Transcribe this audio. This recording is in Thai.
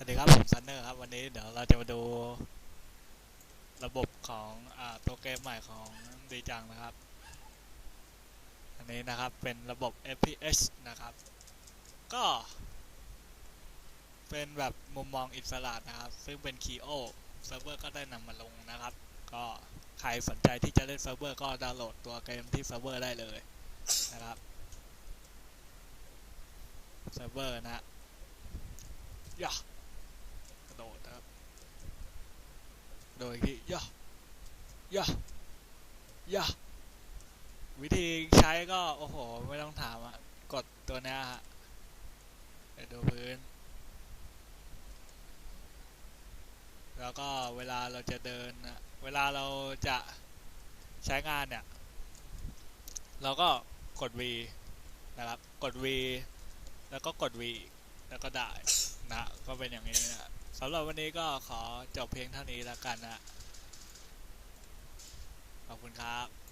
สวัสดีครับผมซันเนอร์ครับ วันนี้เดี๋ยวเราจะมาดู ระบบของอตัวเกมใหม่ของดีจังนะครับ อันนี้นะครับเป็นระบบ FPS นะครับ ก็ เป็นแบบมุมมองอิสระนะครับ ซึ่งเป็น Keo เซิร์ฟเวอร์ก็ได้นำมาลงนะครับ ก็ใครสนใจที่จะเล่นเซิร์ฟเวอร์ก็ดาวน์โหลดตัวเกมที่เซิร์ฟเวอร์ได้เลยนะครับเซิร์ฟเวอร์นะฮะย่ากระโดดนะครับ โดยที่ย่อย่อย่อวิธีใช้ก็ โอ้โห ไม่ต้องถามอะกดตัวนี้ฮะไปดูพื้น แล้วก็เวลาเราจะเดินนะเวลาเราจะใช้งานเนี่ย เราก็กด V นะครับ กด V แล้วก็กด V อีแล้วก็ได้ เป็นอย่างนี้นะสำหรับวันนี้ก็ขอจบเพียงเท่านี้แล้วกันนะ ขอบคุณครับ